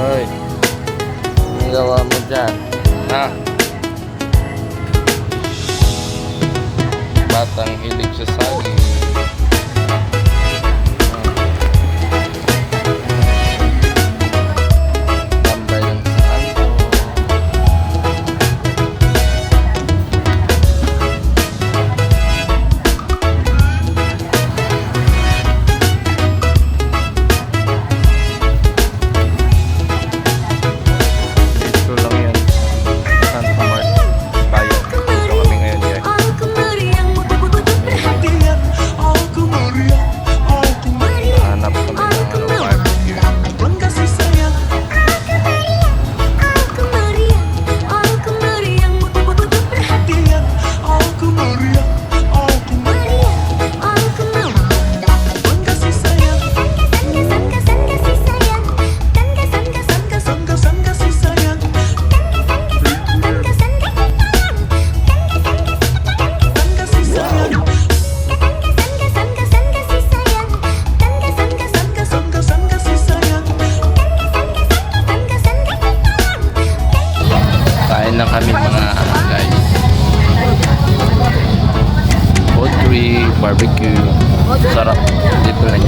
Hoy. Ang gawa mo dyan. Ha? Batang hilig sa saging. lang kami mga guy. Poultry, barbecue, sarap. Dito na